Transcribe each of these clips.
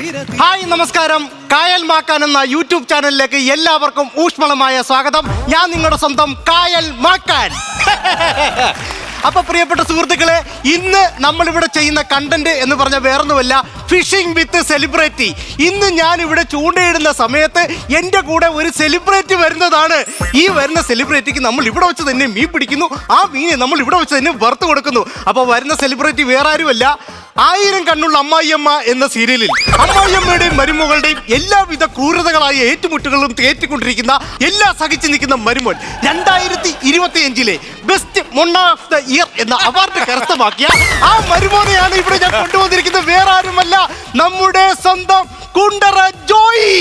Hi നമസ്കാരം. കായൽ മാക്കാൻ എന്ന യൂട്യൂബ് ചാനലിലേക്ക് എല്ലാവർക്കും ഊഷ്മളമായ സ്വാഗതം. ഞാൻ നിങ്ങളുടെ സ്വന്തം കായൽ മാക്കാൻ. അപ്പൊ പ്രിയപ്പെട്ട സുഹൃത്തുക്കളെ ഇന്ന് നമ്മളിവിടെ ചെയ്യുന്ന കണ്ടന്റ് എന്ന് പറഞ്ഞ വേറൊന്നുമല്ല ഫിഷിംഗ് വിത്ത് സെലിബ്രിറ്റി. ഇന്ന് ഞാൻ ഇവിടെ ചൂണ്ടയിടുന്ന സമയത്ത് എന്റെ കൂടെ ഒരു സെലിബ്രിറ്റി വരുന്നതാണ്. ഈ വരുന്ന സെലിബ്രിറ്റിക്ക് നമ്മൾ ഇവിടെ വെച്ച് തന്നെ മീൻ പിടിക്കുന്നു. ആ മീനെ നമ്മൾ ഇവിടെ വെച്ച് തന്നെ വറുത്ത് കൊടുക്കുന്നു. അപ്പോൾ വരുന്ന സെലിബ്രിറ്റി വേറെ ആരുമല്ല ആയിരം കണ്ണുള്ള അമ്മായിയമ്മ എന്ന സീരിയലിൽ. അമ്മായിയമ്മയുടെയും മരുമകളുടെയും എല്ലാവിധ ക്രൂരതകളായ ഏറ്റുമുട്ടുകളും തേറ്റിക്കൊണ്ടിരിക്കുന്ന എല്ലാ സഹിച്ചു നിൽക്കുന്ന മരുമോൻ രണ്ടായിരത്തി ഇരുപത്തി അഞ്ചിലെ ബെസ്റ്റ് മൊണ്ണ ഓഫ് ദ ഇയർ എന്ന അവാർഡ് കരസ്ഥമാക്കിയ ആ മരുമോനെയാണ് ഇവിടെ ഞാൻ കൊണ്ടുവന്നിരിക്കുന്നത്. വേറെ ആരുമല്ല നമ്മുടെ സ്വന്തം കുണ്ടറ ജോയി.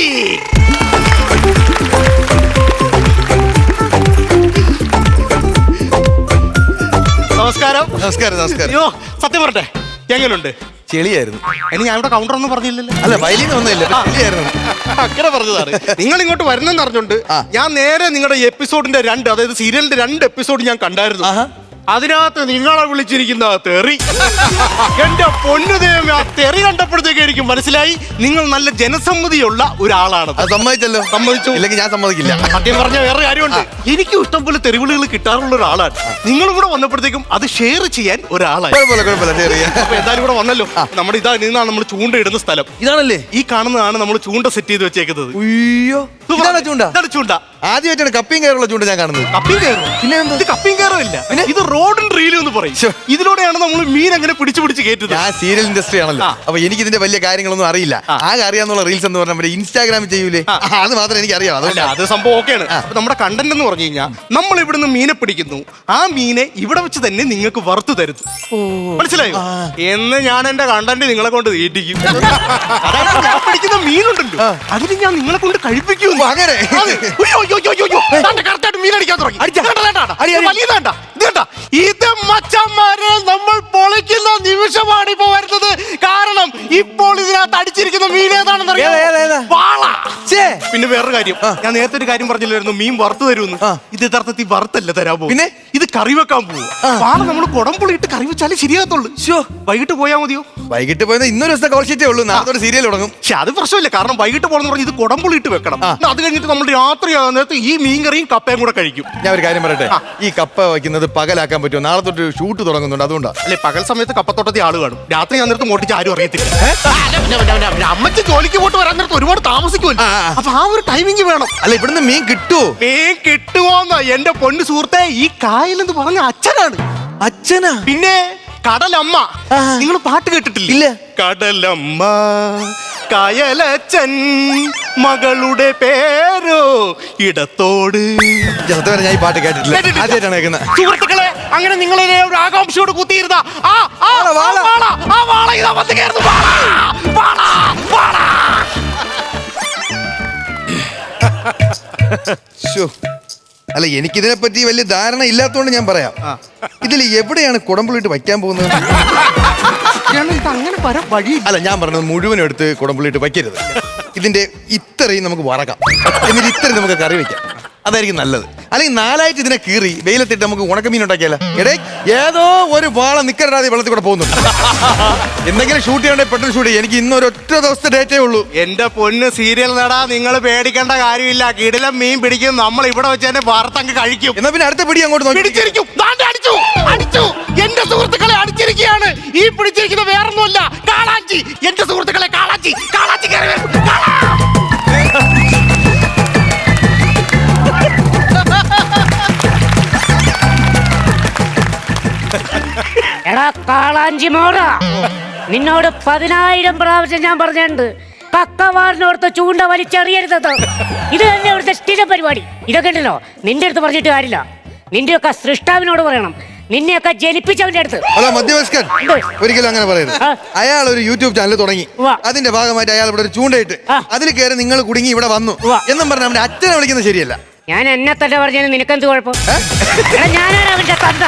നമസ്കാരം. നമസ്കാരം നമസ്കാരം. അയ്യോ സത്യം പറട്ടെ എങ്ങനെയുണ്ട് ചെളിയായിരുന്നു. ഇനി ഞാൻ ഇവിടെ കൗണ്ടർ ഒന്നും പറഞ്ഞില്ലല്ലോ. അല്ല വയലിന് ഒന്നുമില്ല. ചെളിയായിരുന്നു. അങ്ങനെ പറഞ്ഞതാണ്. നിങ്ങൾ ഇങ്ങോട്ട് വരുന്നെന്ന് അറിഞ്ഞുണ്ട് ഞാൻ നേരെ നിങ്ങളുടെ എപ്പിസോഡിന്റെ രണ്ട് അതായത് സീരിയലിന്റെ രണ്ട് എപ്പിസോഡ് ഞാൻ കണ്ടായിരുന്നു. അതിനകത്ത് നിങ്ങളെ വിളിച്ചിരിക്കുന്ന ആ തെറി. എന്റെ പൊന്നു ദൈവമേ ആ തെറി കണ്ടപ്പോഴത്തേക്ക് എനിക്ക് മനസ്സിലായി നിങ്ങൾ നല്ല ജനസമ്മതിയുള്ള ഒരാളാണ്. അത് സമ്മതിച്ചല്ലോ. സമ്മതിച്ചു. ഇല്ലെങ്കിൽ ഞാൻ സമ്മതിക്കില്ല. സത്യം പറഞ്ഞ വേറെ കാര്യമുണ്ട്. എനിക്ക് ഇഷ്ടം പോലെ തെരുവിളികൾ കിട്ടാറുള്ള ഒരാളാണ്. നിങ്ങൾ കൂടെ വന്നപ്പോഴത്തേക്കും അത് ഷെയർ ചെയ്യാൻ ഒരാളായി. കുഴപ്പമില്ല കുഴപ്പമില്ല ചെറിയ അപ്പൊ എന്തായാലും ഇവിടെ വന്നല്ലോ. നമ്മുടെ ഇതാ നിന്നാണ് നമ്മൾ ചൂണ്ട ഇടുന്ന സ്ഥലം. ഇതാണല്ലേ? ഈ കാണുന്നതാണ് നമ്മൾ ചൂണ്ട സെറ്റ് ചെയ്ത് വെച്ചേക്കുന്നത്. അയ്യോ ഇതാണ് ചൂണ്ട? ഇതാണ് ചൂണ്ട. ആദ്യമായിട്ടാണ് കപ്പിയും കയറുള്ള ചൂണ്ട് ഞാൻ കാണുന്നത്. കപ്പിയും കയറും പിന്നെ എന്താ? ഇത് കപ്പിയും കയറില്ല ഇത് റോഡും റീലും എന്ന് പറയും. ശ്ശോ. ഇതിലൂടെയാണ് നമ്മൾ മീൻ അങ്ങനെ പിടിച്ചു പിടിച്ച് കയറ്റുന്നത്. ആ സീരിയൽ ഇൻഡസ്ട്രി ആണല്ലോ. ആ. അപ്പൊ എനിക്ക് ഇതിന്റെ വലിയ കാര്യങ്ങളൊന്നും അറിയില്ല. ആ. ആകെ അറിയാന്നുള്ള റീൽസ് എന്ന് പറഞ്ഞാൽ നമ്മുടെ ഇൻസ്റ്റാഗ്രാമിൽ ചെയ്യൂലേ? ആ. അത് മാത്രം എനിക്ക് അറിയാം അല്ല അതുകൊണ്ട് അത് സംഭവം ഓക്കെയാണ്. അപ്പൊ നമ്മുടെ കണ്ടന്റ് എന്ന് പറഞ്ഞു കഴിഞ്ഞാൽ നമ്മൾ ഇവിടുന്ന് മീനെ പിടിക്കുന്നു. ആ മീനെ ഇവിടെ വെച്ച് തന്നെ നിങ്ങൾക്ക് വറുത്തു തരുന്നു. മനസ്സിലായോ? എന്ന് ഞാൻ എന്റെ കണ്ടന്റ് നിങ്ങളെ കൊണ്ട് തീറ്റിക്കും അതായത് ഞാൻ പിടിക്കുന്ന മീനുണ്ടല്ലോ. അതിന് ഞാൻ നിങ്ങളെ കൊണ്ട് കഴിപ്പിക്കും. ഓ, അങ്ങനെ? അതെ. ഇത് മച്ചന്മാരെ നമ്മൾ പൊളിക്കുന്ന നിമിഷമാണ് ഇപ്പൊ വരുന്നത്. കാരണം ഇപ്പോൾ ഇതിനകത്ത് അടിച്ചിരിക്കുന്ന മീൻ ഏതാണെന്ന് പിന്നെ വേറൊരു കാര്യം. ഞാൻ നേരത്തെ ഒരു കാര്യം പറഞ്ഞില്ലായിരുന്നു. മീൻ വറുത്ത് തരുമെന്ന്. ഇത് യഥാർത്ഥത്തിൽ വറുത്തല്ല തരാൻ പോകും പിന്നെ? ഇത് കറി വെക്കാൻ പോകും നമ്മൾ കുടംപുളി ഇട്ട് കറി വെച്ചാലേ ശരിയാകത്തുള്ളൂ. വൈകിട്ട് പോയാൽ മതിയോ? വൈകിട്ട് പോയത് ഇന്നൊരു ദിവസത്തെ കോൾ ഷീറ്റേ ഉള്ളൂ. നാളത്തെ സീരിയൽ തുടങ്ങും. പക്ഷെ അത് പ്രശ്നമില്ല. കാരണം വൈകിട്ട് പോകണമെന്ന് പറഞ്ഞ് ഇത് കുടംപുളി ഇട്ട് വെക്കണം. അത് കഴിഞ്ഞിട്ട് നമ്മൾ രാത്രി നേരത്ത് ഈ മീൻകറിയും കപ്പയും കൂടെ കഴിക്കും. ഞാൻ ഒരു കാര്യം പറയട്ടെ? ഈ കപ്പ വയ്ക്കുന്നത് പകലാക്കാൻ പറ്റുമോ? നാളെ തൊട്ട് ഷൂട്ട് തുടങ്ങുന്നുണ്ട് അതുകൊണ്ടാണ് അല്ലെ പകൽ സമയത്ത് കപ്പത്തോട്ടത്തിൽ ആൾ കാണും. രാത്രി ഞാൻ നേരത്ത് മോട്ടിച്ച് ആരും അറിയത്തില്ല. അമ്മച്ച് ജോലിക്ക് പോയിട്ട് വരാൻ നേരത്ത് ഒരുപാട് താമസിക്കുമല്ലോ. അപ്പൊ ആ ഒരു ടൈമിങ് വേണം. അല്ല ഇവിടുന്ന് മീൻ കിട്ടുമോ മീൻ കിട്ടുമോന്ന് എന്റെ പൊന്നു സുഹൃത്തെ ഈ കായലെന്ന് പറഞ്ഞ അച്ഛനാണ്. അച്ഛനാ? പിന്നെ കടലമ്മ. നിങ്ങൾ പാട്ട് കേട്ടിട്ടില്ല. കടലമ്മ കായലച്ചൻ മകളുടെ പേരോ ഇടത്തോട്. സത്യം ഞാൻ ഈ പാട്ട് കേട്ടിട്ടില്ല. കേട്ടിട്ടില്ല. ആദ്യമായിട്ടാണ് കേൾക്കുന്നത്. സുഹൃത്തുക്കളെ അങ്ങനെ നിങ്ങൾ ഒരു ആകാംക്ഷയോട് കുത്തിയിരുന്ന ആ ആ വാള, വാള. ആ വാള, ആ വാള ഇതാ വന്ന് കയറുന്നു വാള വാള വാള. ശ്ശോ. അല്ല എനിക്കിതിനെ പറ്റി വലിയ ധാരണ ഇല്ലാത്തതുകൊണ്ട് ഞാൻ പറയാം. ഇതിൽ എവിടെയാണ് കുടമ്പുള്ളിട്ട് വയ്ക്കാൻ പോകുന്നത്? അങ്ങനെ വരാൻ വഴി അല്ല ഞാൻ പറഞ്ഞത് മുഴുവനും എടുത്ത് കുടമ്പുള്ളിട്ട് വയ്ക്കരുത്. ഇതിന്റെ ഇത്രയും നമുക്ക് വറക്കാം. എന്നിട്ട് ഇത്രയും നമുക്ക് കറി വെക്കാം. അതായിരിക്കും നല്ലത്. അല്ലെങ്കിൽ നാലായിട്ട് ഇതിനെ കീറി വെയിലത്തിട്ട് നമുക്ക് ഉണക്കമീൻ ഉണ്ടാക്കിയാലോ? എടേ ഏതോ ഒരു വാള നിക്കരടാതെ വെള്ളത്തിൽ കൂടെ പോകുന്നുണ്ട്. എന്തെങ്കിലും ഷൂട്ട് ചെയ്യണ്ടേ പെട്ടെന്ന് ഷൂട്ട് ചെയ്യും. എനിക്ക് ഇന്ന് ഒരു ഒറ്റ ദിവസത്തെ ഡേറ്റേ ഉള്ളൂ. എന്റെ പൊന്ന് സീരിയൽ നടാ നിങ്ങൾ പേടിക്കേണ്ട കാര്യമില്ല. കിടിലം മീൻ പിടിക്കും. നമ്മൾ ഇവിടെ വെച്ച് തന്നെ വറുത്തങ്ങ് കഴിക്കും. എന്നാ പിന്നെ അടുത്ത പിടി അങ്ങോട്ട് പിടിച്ചിരിക്കും. അടിച്ചു. അടിച്ചു. എന്റെ സുഹൃത്തുക്കളെ അടിച്ചിരിക്കുകയാണ്. ഈ പിടിച്ചിരിക്കുന്നത് വേറൊന്നുമല്ല. കാളാച്ചി എന്റെ സുഹൃത്തുക്കളെ കാളാച്ചി കാളാച്ചി കയറി എടാ കാളാഞ്ചി മോട നിന്നോട് പതിനായിരം പ്രാവശ്യം ഞാൻ പറഞ്ഞിട്ടുണ്ട്. കക്കവാറിനോർത്ത് ചൂണ്ട വലിച്ചെറിയരുതത് ഇത് തന്നെ ഒരു സ്ഥിര പരിപാടി. ഇതൊക്കെ ഉണ്ടല്ലോ. നിന്റെ അടുത്ത് പറഞ്ഞിട്ട് കാര്യമില്ല. നിന്റെയൊക്കെ സൃഷ്ടാവിനോട് പറയണം. നിന്നെയൊക്കെ ജനിപ്പിച്ചവന്റെ അടുത്ത്. അല്ല മധ്യവയസ്കൻ എന്ത്? ഒരിക്കലും അങ്ങനെ പറയരുത്. ആ. അയാൾ ഒരു യൂട്യൂബ് ചാനൽ തുടങ്ങി. ഉവ്വ. അതിന്റെ ഭാഗമായിട്ട് അയാൾ ഇവിടെ ഒരു ചൂണ്ടയിട്ട്. ആ. അതിൽ കയറി നിങ്ങൾ കുടുങ്ങി ഇവിടെ വന്നു. ഉവ്വ. എന്നും പറഞ്ഞ അവന്റെ അച്ഛനെ വിളിക്കുന്നത് ശരിയല്ല. ഞാൻ എന്നെ തന്നെ പറഞ്ഞാൽ നിനക്കെന്ത് കുഴപ്പം? എടാ ഞാനാണ് അവന്റെ തന്ത?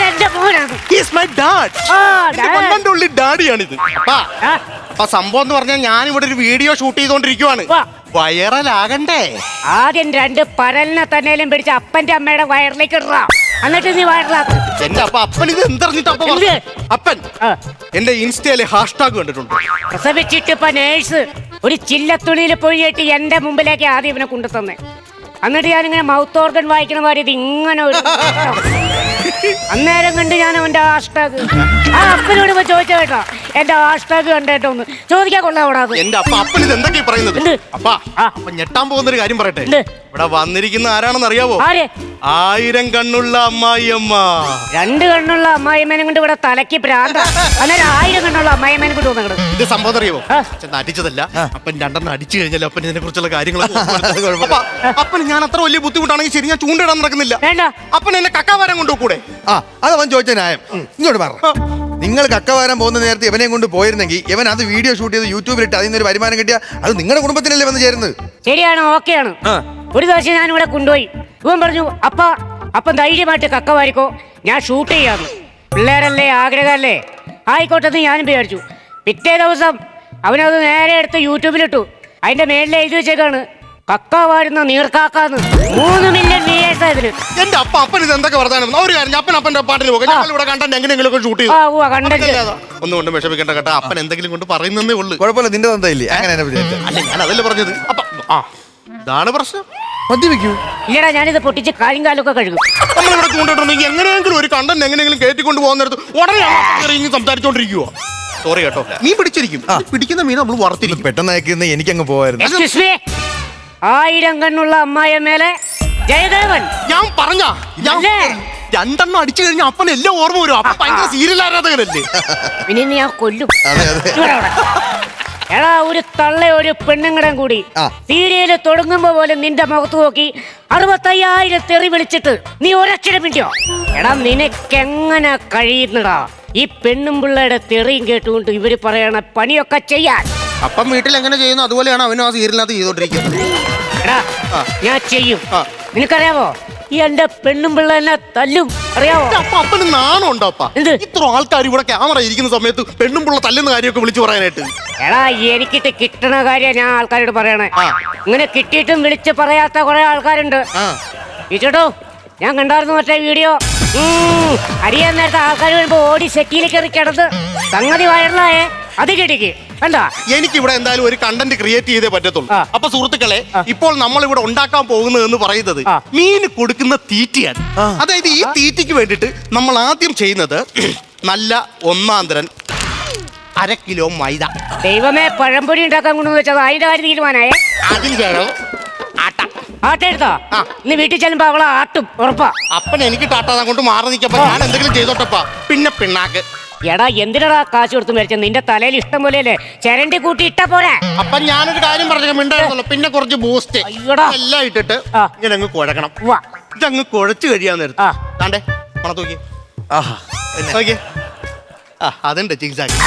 എന്റെ മോനാണ്. Is my dad. ആ, dad. കൊണ്ടന്റെ ഉള്ളിൽ ഡാഡിയാണിത്. അപ്പാ ആ, അപ്പൊ സംഭവം എന്ന് പറഞ്ഞാൽ ഞാൻ ഇവിടെ ഒരു വീഡിയോ ഷൂട്ട് ചെയ്തോണ്ടിരിക്കുവാണ്. വാ. വൈറലാകണ്ടേ ആദ്യം രണ്ട് പരലിനെ തന്നെയും പിടിച്ച് അപ്പന്റെ അമ്മയുടെ വയറിലേക്ക് ഇടാ എന്നിട്ട് നീ വൈറലാക്കും എന്റെ അപ്പ അപ്പൻ ഇത് എന്തറിഞ്ഞിട്ട് അപ്പ എന്ത്? അപ്പൻ. ആ. എന്റെ ഇൻസ്റ്റയിലെ ഹാഷ്ടാഗ് കണ്ടിട്ടുണ്ട്. പ്രസവിച്ചിട്ട് ഇപ്പൊ നേഴ്സ് ഒരു ചില്ലത്തുണിയിൽ പൊഴിയിട്ട് എന്റെ മുമ്പിലേക്ക് ആദ്യം ഇവനെ കൊണ്ടു തന്നെ എന്നിട്ട് ഞാനിങ്ങനെ മൗത്ത് ഓർഗൻ വായിക്കണ മാതിരി ഇത് ഇങ്ങനെ ഒരു അന്നേരം കണ്ട് ഞാൻ അവന്റെ ഹാഷ്ടാഗ് ആ അപ്പനോട് ഇപ്പൊ ചോദിച്ച കേട്ടോ. എന്റെ ഹാഷ്ടാഗ് കണ്ടേട്ടോ ഒന്ന്? ചോദിക്കാൻ കൊള്ളാവടാ അത്. എന്റെ അപ്പ അപ്പൻ ഇത് എന്തൊക്കെയാ പറയുന്നത്? അപ്പ അപ്പാ ആ. അപ്പൊ ഞെട്ടാൻ പോകുന്ന ഒരു കാര്യം പറയട്ടെ. ഇവിടെ വന്നിരിക്കുന്ന ആരാണെന്ന് അറിയാവോ? ആര്? ആയിരം കണ്ണുള്ള അമ്മായിയമ്മ. രണ്ട് കണ്ണുള്ള അമ്മായിയമ്മനെ കൊണ്ട് ഇവിടെ തലയ്ക്ക് പ്രാന്ത അന്നേരം ആയിരം കണ്ണുള്ള അമ്മായിയമ്മനെ കൊണ്ട് വന്നു ഇത് സംഭവം അറിയാവോ? അടിച്ചതല്ല അപ്പൻ രണ്ടെണ്ണം അടിച്ചു കഴിഞ്ഞാൽ അപ്പൻ ഇതിനെ കുറിച്ചുള്ള കാര്യങ്ങൾ. അപ്പൻ ഞാൻ അത്ര വലിയ ബുദ്ധിമുട്ടാണെങ്കിൽ ശരി ഞാൻ ചൂണ്ടിടാൻ നടക്കുന്നില്ല. വേണ്ട. അപ്പൻ എന്നെ കക്കാവാരം കൊണ്ടുപോകൂടെ ആ അത് അവൻ ചോദിച്ച ന്യായം. ഇങ്ങോട്ട് പറ. നിങ്ങൾ കക്കവാരം പോകുന്ന നേരത്തെ ഇവനെയും കൊണ്ട് പോയിരുന്നെങ്കിൽ ഇവൻ അത് വീഡിയോ ഷൂട്ട് ചെയ്ത് യൂട്യൂബിൽ ഇട്ട് അതിൽ ഒരു വരുമാനം കിട്ടിയ അത് നിങ്ങളുടെ കുടുംബത്തിനല്ലേ വന്ന് ചേരുന്നത്? ശരിയാണ് ഓക്കെയാണ്. ആണ് ഒരു ദിവസം ഞാൻ ഇവിടെ കൊണ്ടുപോയി. ഇവൻ പറഞ്ഞു അപ്പ അപ്പം ധൈര്യമായിട്ട് കക്ക വാരിക്കോ ഞാൻ ഷൂട്ട് ചെയ്യാന്ന്. പിള്ളേരല്ലേ ആഗ്രഹമല്ലേ? ആയിക്കോട്ടെ എന്ന് ഞാനും വിചാരിച്ചു. പിറ്റേ ദിവസം അവനത് നേരെ എടുത്ത് യൂട്യൂബിലിട്ടു. അതിന്റെ മേലിൽ എഴുതി വെച്ചേക്കാണ് കക്ക വാരുന്ന നീർക്കാക്കാന്ന്. മൂന്ന് മില്യൺ ഇതിന് എന്റെ അപ്പ അപ്പൻ ഇത് എന്തൊക്കെ വർത്താനം ഒരു കാര്യം അപ്പൻ അപ്പന്റെ പാട്ടിൽ പോകാം. ഞങ്ങൾ ഇവിടെ കണ്ടാൽ എങ്ങനെയെങ്കിലും ഒക്കെ ഷൂട്ട് ആ ഉവ്വ ചെയ്തു ഒന്നും കൊണ്ട് വിഷമിക്കേണ്ട കേട്ടോ. അപ്പൻ എന്തെങ്കിലും കൊണ്ട് പറയുന്നേ ഉള്ളു. കുഴപ്പമില്ല നിന്റെ തന്തയില്ലേ? അങ്ങനെ തന്നെ വിചാരിച്ചത് അല്ല ഞാൻ അതല്ലേ പറഞ്ഞത്. അപ്പ ആ ഇതാണ് പ്രശ്നം. മദ്യപിക്കൂ. ഇല്ലടാ ഞാനിത് പൊട്ടിച്ച് കാലും കാലൊക്കെ കഴുകും. നമ്മളിവിടെ ചൂണ്ടിട്ടുണ്ടെങ്കിൽ എങ്ങനെയെങ്കിലും ഒരു കണ്ടന്റ് എങ്ങനെയെങ്കിലും കയറ്റിക്കൊണ്ട് പോകുന്നിടത്ത് ഉടനെ ഇറങ്ങി സംസാരിച്ചോണ്ടിരിക്കുവോ? സോറി കേട്ടോ. മീൻ പിടിച്ചിരിക്കും. പിടിക്കുന്ന മീൻ നമ്മൾ വറുത്തിരിക്കും. പെട്ടെന്ന് അയക്കുന്ന എനിക്കങ്ങ് പോവായിരുന്നു. Excuse me. ആയിരം കണ്ണുള്ള അമ്മായ മേലെ ജയദേവൻ. ഞാൻ പറഞ്ഞ ഞാൻ അല്ലേ? രണ്ടെണ്ണം അടിച്ചു കഴിഞ്ഞാൽ അപ്പൻ എല്ലാം ഓർമ്മ വരും. അപ്പൊ ഭയങ്കര സീരിയൽ ആരാധകനല്ലേ പിന്നെ ഇനി ഞാൻ കൊല്ലും. അതെ അതെ. ഇവിടെ അവിടെ. എടാ ഒരു തള്ള ഒരു പെണ്ണുങ്ങടം കൂടി ആ. സീരിയൽ തുടങ്ങുമ്പോ പോലെ നിന്റെ മുഖത്ത് നോക്കി അറുപത്തയ്യായിരം തെറി വിളിച്ചിട്ട് നീ ഒരക്ഷരം പിടിയോ എടാ നിനക്കെങ്ങനെ കഴിയുന്നടാ? ഈ പെണ്ണും പിള്ളയുടെ തെറിയും കേട്ടുകൊണ്ട് ഇവർ പറയണ പണിയൊക്കെ ചെയ്യാൻ. അപ്പം വീട്ടിൽ എങ്ങനെ ചെയ്യുന്നു? അതുപോലെയാണ് അവനും ആ സീരിയലിനകത്ത് ചെയ്തോണ്ടിരിക്കുന്നത് എടാ ഞാൻ ചെയ്യും. ആ. ഈ എന്റെ പെണ്ണും പിള്ള എന്നെ തല്ലും. അറിയാവോ? അപ്പൊ അപ്പന് നാണം എന്ത്? ഇത്ര ആൾക്കാർ ഇവിടെ ക്യാമറ ഇരിക്കുന്ന സമയത്ത് പെണ്ണും പിള്ള തല്ലുന്ന കാര്യമൊക്കെ വിളിച്ചു പറയാനായിട്ട്. എടാ എനിക്കിട്ട് കിട്ടണ കാര്യം ഞാൻ ആൾക്കാരോട് പറയണേ. ആ. ഇങ്ങനെ കിട്ടിയിട്ടും വിളിച്ച് പറയാത്ത കുറെ ആൾക്കാരുണ്ട്. ആ. ഇച്ചോട്ടോ ഞാൻ കണ്ടായിരുന്നു മറ്റേ വീഡിയോ. ഉം, അറിയാൻ നേരത്തെ ആൾക്കാർ വരുമ്പോ ഓടി സെറ്റിയിൽ കയറി കിടന്ന്. സംഗതി വൈറലായേ എനിക്ക് ഇവിടെ എന്തായാലും ഒരു കണ്ടന്റ് ക്രിയേറ്റ് ചെയ്തേ പറ്റത്തുള്ളൂ. ആ. അപ്പൊ സുഹൃത്തുക്കളെ ഇപ്പോൾ നമ്മൾ ഇവിടെ ഉണ്ടാക്കാൻ പോകുന്നത് എന്ന് പറയുന്നത് മീൻ മീന് കൊടുക്കുന്ന തീറ്റയാണ്. അതായത് ഈ തീറ്റയ്ക്ക് വേണ്ടിട്ട് നമ്മൾ ആദ്യം ചെയ്യുന്നത് നല്ല ഒന്നാന്തരൻ അര കിലോ മൈദ. ദൈവമേ പഴംപൊരി ഉണ്ടാക്കാൻ കൊണ്ടുവന്ന് വെച്ചത് അതിന്റെ കാര്യം തീരുമാനായേ? അതിനുശേഷം ആട്ട. ആട്ട എടുത്തോ? ആ. ഇന്ന് വീട്ടിൽ ചെല്ലുമ്പോ അവളെ ആട്ടും ഉറപ്പാ. അപ്പൻ എനിക്ക് ടാട്ടാ കൊണ്ട് മാറി നിൽക്കപ്പ ഞാൻ എന്തെങ്കിലും ചെയ്തോട്ടപ്പാ. പിന്നെ പിണ്ണാക്ക്. എടാ എന്തിനടാ കാശ് കൊടുത്ത് മരിച്ച? നിന്റെ തലയിൽ ഇഷ്ടം പോലെയല്ലേ? ചരണ്ടി കൂട്ടി ഇട്ട പോലെ അപ്പൊ ഞാനൊരു കാര്യം പറഞ്ഞു മിണ്ടായിരുന്നല്ലോ പിന്നെ കുറച്ച് ബൂസ്റ്റ് അയ്യോടാ. എല്ലാം ഇട്ടിട്ട് ആ. ഇങ്ങനെ അങ്ങ് കുഴക്കണം. വാ ഇതങ്ങ് കുഴച്ച് കഴിയാൻ നേരത്ത്. ആ. താണ്ടേ മണത്ത് നോക്കി ആഹാ നോക്കിയേ. ആ അതുണ്ട് ചികിത്സാക്കി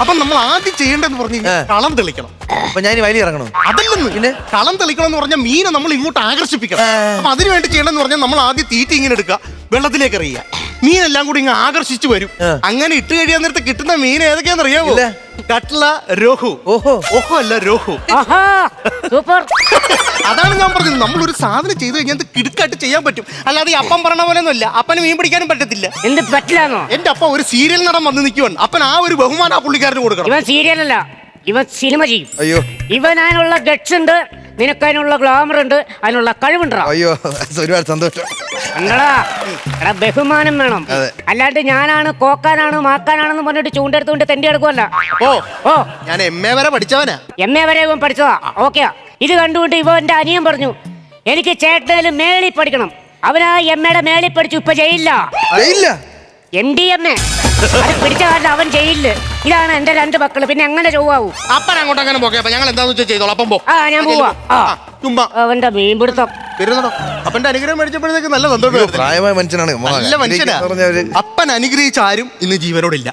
അപ്പൊ നമ്മൾ ആദ്യം ചെയ്യേണ്ടതെന്ന് പറഞ്ഞു കഴിഞ്ഞാൽ ഏ. കളം തെളിക്കണം. അപ്പൊ ഞാൻ വലിയ ഇറങ്ങണോ? അതല്ലെന്ന്. പിന്നെ? കളം തെളിക്കണം എന്ന് പറഞ്ഞാൽ മീനെ നമ്മൾ ഇങ്ങോട്ട് ആകർഷിപ്പിക്കണം. ഏ. അപ്പൊ അതിനുവേണ്ടി ചെയ്യണമെന്ന് പറഞ്ഞാൽ നമ്മൾ ആദ്യം തീറ്റ ഇങ്ങനെ എടുക്കുക വെള്ളത്തിലേക്ക് എറിയുക. മീനെല്ലാം കൂടി ഇങ്ങ് ആകർഷിച്ചു വരും. അങ്ങനെ ഇട്ട് കഴിയാൻ നേരത്തെ കിട്ടുന്ന മീൻ ഏതൊക്കെയാന്ന് അറിയാമോ ഇല്ല. കട്ട്ല രോഹു. ഓഹോ. ഓഹോ അല്ല രോഹു. ആഹാ സൂപ്പർ. അതാണ് ഞാൻ പറഞ്ഞത്. നമ്മൾ ഒരു സാധനം ചെയ്തു കഴിഞ്ഞാൽ കിടുക്കായിട്ട് ചെയ്യാൻ പറ്റും. അല്ലാതെ ഈ അപ്പം പറഞ്ഞ പോലെ ഒന്നുമല്ല അപ്പന് മീൻ പിടിക്കാനും പറ്റത്തില്ല. എന്ത് പറ്റില്ലാന്നോ? എന്റെ അപ്പ ഒരു സീരിയൽ നടൻ വന്ന് നിൽക്കുവാണ് അപ്പൻ ആ ഒരു ബഹുമാനം ആ പുള്ളിക്കാരന് കൊടുക്കണം. ഇവൻ സീരിയലല്ല. ഇവൻ സിനിമ ചെയ്യും. അയ്യോ. ഇവൻ ഗഡ്സ് ഗട്സ് ഉണ്ട്. നിനക്ക് അതിനുള്ള ഗ്ലാമർ ഉണ്ട് അതിനുള്ള കഴിവുണ്ടാ? അയ്യോ ഒരുപാട് സന്തോഷം. എടാ ബഹുമാനം വേണം. അല്ലാണ്ട് ഞാനാണ് കോക്കാനാണ് മാക്കാനാണെന്ന് പറഞ്ഞിട്ട് ചൂണ്ടെടുത്തുകൊണ്ട് തെണ്ടി എടുക്കുമല്ല ഓ ഓ. ഞാൻ എം എ വരെ പഠിച്ചവനാ. എം എ വരെ ഇവൻ പഠിച്ചതാ. ഓക്കെയാ ഇത് കണ്ടുകൊണ്ട് ഇപ്പൊ എന്റെ അനിയൻ പറഞ്ഞു എനിക്ക് ചേട്ടനിൽ മേളി പഠിക്കണം. അവനാ എം എയുടെ മേളി പഠിച്ചു ഇപ്പൊ ചെയ്യില്ല ഇല്ല എം ഡി എം എ പിടിച്ച കാരണം അവൻ ചെയ്യില്ല ഇതാണ് എന്റെ രണ്ട് മക്കൾ. പിന്നെ എങ്ങനെ ചൊവ്വാവൂ? അപ്പൻ അങ്ങോട്ട് അങ്ങനെ പോകെ അപ്പൊ ഞങ്ങൾ എന്താന്ന് വെച്ചാൽ ചെയ്തോളാം. അപ്പം പോ. ആ ഞാൻ പോവാ. ആ. ചുമ്മാ. അവന്റെ മീൻപിടുത്തം. വരുന്നോ അപ്പന്റെ അനുഗ്രഹം മേടിച്ചപ്പോഴത്തേക്ക് നല്ല സന്തോഷം പ്രായമായ മനുഷ്യനാണ്. നല്ല മനുഷ്യനാ. അപ്പൻ അനുഗ്രഹിച്ച ആരും ഇന്ന് ജീവനോടില്ല.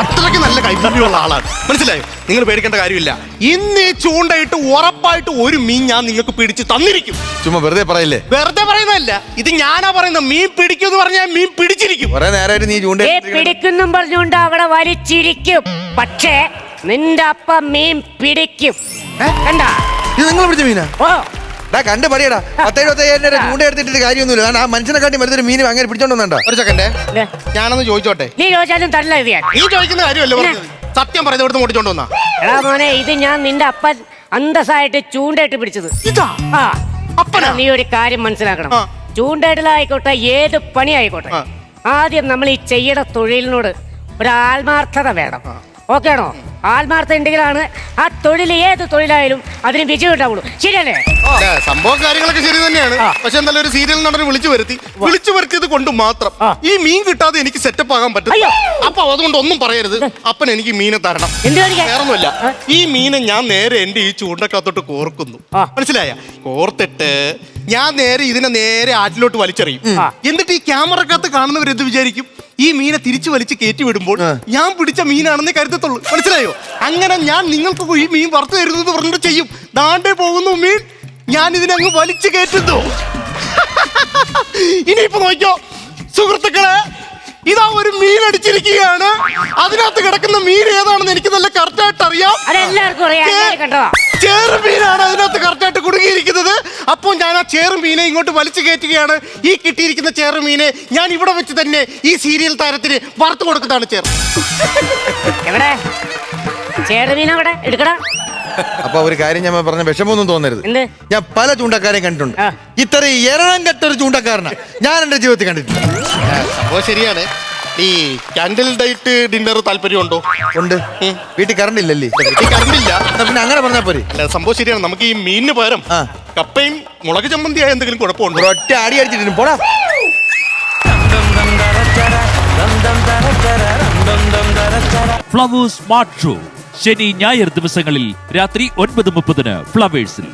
അത്രയ്ക്ക് നല്ല കൈപ്പുണ്യമുള്ള ആളാണ്. മനസ്സിലായോ? നിങ്ങൾ പേടിക്കേണ്ട കാര്യമില്ല. ഇന്ന് ഈ ചൂണ്ടയിട്ട് ഉറപ്പായിട്ട് ഒരു മീൻ ഞാൻ നിങ്ങൾക്ക് പിടിച്ച് തന്നിരിക്കും. ചുമ്മാ വെറുതെ പറയില്ലേ? വെറുതെ പറയുന്നതല്ല. ഇത് ഞാനാ പറയുന്നത് മീൻ പിടിക്കും എന്ന് പറഞ്ഞാൽ മീൻ പിടിച്ചിരിക്കും. കുറെ നേരമായിട്ട് നീ ചൂണ്ട പിടിക്കുന്നും പറഞ്ഞുകൊണ്ട് അവിടെ വലിച്ചിരിക്കും. പക്ഷേ നിന്റെ അപ്പ മീൻ പിടിക്കും. കണ്ടാ? ഇത് നിങ്ങൾ പിടിച്ച മീനാ? ഓ. ഡാ കണ്ട് പറയടാ പത്തെഴുപത്തയ്യായിരം ചൂണ്ട എടുത്തിട്ട് കാര്യമൊന്നുമില്ല. കാരണം ആ മനുഷ്യനെ കാട്ടി മരുന്നൊരു മീൻ അങ്ങനെ പിടിച്ചോണ്ടോ ഒരു സെക്കൻഡേ? ഞാനൊന്ന് ചോദിച്ചോട്ടെ? നീ ചോദിച്ചാലും തരില്ല ഇത് ഞാൻ. നീ ചോദിക്കുന്ന കാര്യമല്ലേ പറഞ്ഞത്. സത്യം പറയുന്നത് ഇവിടുന്ന് ഓടിച്ചോണ്ട് വന്നാ. എടാ മോനെ ഇത് ഞാൻ നിന്റെ അപ്പൻ അന്തസ്സായിട്ട് ചൂണ്ടയിട്ട് പിടിച്ചത്. ഇതാ? ആ. അപ്പനാ? നീ ഒരു കാര്യം മനസ്സിലാക്കണം. ആ. ചൂണ്ടയിടലായിക്കോട്ടെ ഏത് പണി ആയിക്കോട്ടെ ആ. ആദ്യം നമ്മൾ ഈ ചെയ്യണ തൊഴിലിനോട് ഒരു ആത്മാർത്ഥത വേണം ഓക്കെ ആണോ? ആത്മാർത്ഥ ഉണ്ടെങ്കിലാണ് ആ തൊഴിൽ ഏത് തൊഴിലായാലും അതിന് വിജയം ഉണ്ടാവുള്ളൂ. ശരിയല്ലേ? അല്ല, സംഭവം കാര്യങ്ങളൊക്കെ ശരി തന്നെയാണ്. പക്ഷെ എന്തായാലും ഒരു സീരിയൽ നടനെ വിളിച്ചു വരുത്തി. വിളിച്ചു വരുത്തിയത് കൊണ്ട് മാത്രം ആ. ഈ മീൻ കിട്ടാതെ എനിക്ക് സെറ്റപ്പ് ആകാൻ പറ്റും അയ്യോ. അപ്പൊ അതുകൊണ്ട് ഒന്നും പറയരുത്. അപ്പൻ എനിക്ക് മീനെ തരണം. എന്ത് കാണിക്കാൻ? വേറൊന്നുമില്ല. ആ. ഈ മീനെ ഞാൻ നേരെ എന്റെ ഈ ചൂണ്ടക്കകത്തോട്ട് കോർക്കുന്നു. ആ. മനസ്സിലായ? കോർത്തിട്ട് ഞാൻ നേരെ ഇതിനെ നേരെ ആറ്റിലോട്ട് വലിച്ചെറിയും. ആ. എന്നിട്ട് ഈ ക്യാമറക്കകത്ത് കാണുന്നവർ എന്ത് വിചാരിക്കും? ഈ മീനെ തിരിച്ചു വലിച്ച് കയറ്റി വിടുമ്പോൾ ഞാൻ പിടിച്ച മീനാണെന്ന് കരുതത്തുള്ളൂ. മനസ്സിലായോ? അങ്ങനെ ഞാൻ നിങ്ങൾക്ക് ഈ മീൻ വറുത്തു തരുന്നത് പറഞ്ഞിട്ട് ചെയ്യും. ദാണ്ടെ പോകുന്നു മീൻ. ഞാൻ ഇതിനങ്ങ് വലിച്ചു കയറ്റുന്നു. ഇനിയിപ്പോ നോക്കിയോ സുഹൃത്തുക്കളെ ഇതാ ഒരു മീൻ അടിച്ചിരിക്കുകയാണ്. അതിനകത്ത് കിടക്കുന്ന മീൻ ഏതാണെന്ന് എനിക്ക് നല്ല കറക്റ്റായിട്ട് അറിയാം. അതെല്ലാവർക്കും അറിയാം എല്ലാവരും കണ്ടതാ ചേറ് മീനാണ് അതിനകത്ത് കറക്റ്റായിട്ട് കുടുങ്ങിയിരിക്കുന്നത്. അപ്പോൾ ഞാൻ ആ ചേറുമീനെ ഇങ്ങോട്ട് വലിച്ചു കയറ്റുകയാണ്. ഈ കിട്ടിയിരിക്കുന്ന ചേറുമീനെ ഞാൻ ഇവിടെ വെച്ച് തന്നെ ഈ സീരിയൽ താരത്തിന് വറുത്ത് കൊടുക്കുന്നതാണ് ചേർ എവിടെ? അവിടെ എടുക്കടാ. അപ്പൊ ഒരു കാര്യം ഞാൻ പറഞ്ഞ വിഷമൊന്നും തോന്നരുത്. എന്ത്? ഞാൻ പല ചൂണ്ടക്കാരെയും കണ്ടിട്ടുണ്ട്. ഇത്ര ഇത്രയും എരണം കെട്ടൊരു ചൂണ്ടക്കാരനാ. ഞാൻ എന്റെ ജീവിതത്തിൽ കണ്ടിട്ടുണ്ട് സംഭവം ശരിയാണ്. ഈ ക്യാൻഡിൽ ഡൈറ്റ് ഡിന്നർ താല്പര്യമുണ്ടോ? ഉണ്ട്. വീട്ടിൽ കറണ്ട് ഇല്ലല്ലേ? വീട്ടിൽ കറണ്ട് ഇല്ല. പിന്നെ അങ്ങനെ പറഞ്ഞാ പോരെ. അല്ല സംഭവം ശരിയാണ്. നമുക്ക് ഈ മീനിന് പകരം ആ. കപ്പയും മുളക് ചമ്മന്തിയായ എന്തെങ്കിലും കുഴപ്പമുണ്ടോ? ഒറ്റ അടി അടിച്ചിട്ട് പോടാ. Flowers smart show. ശനി ഞായർ ദിവസങ്ങളിൽ രാത്രി ഒൻപത് മുപ്പതിന് ഫ്ലവേഴ്സിൽ.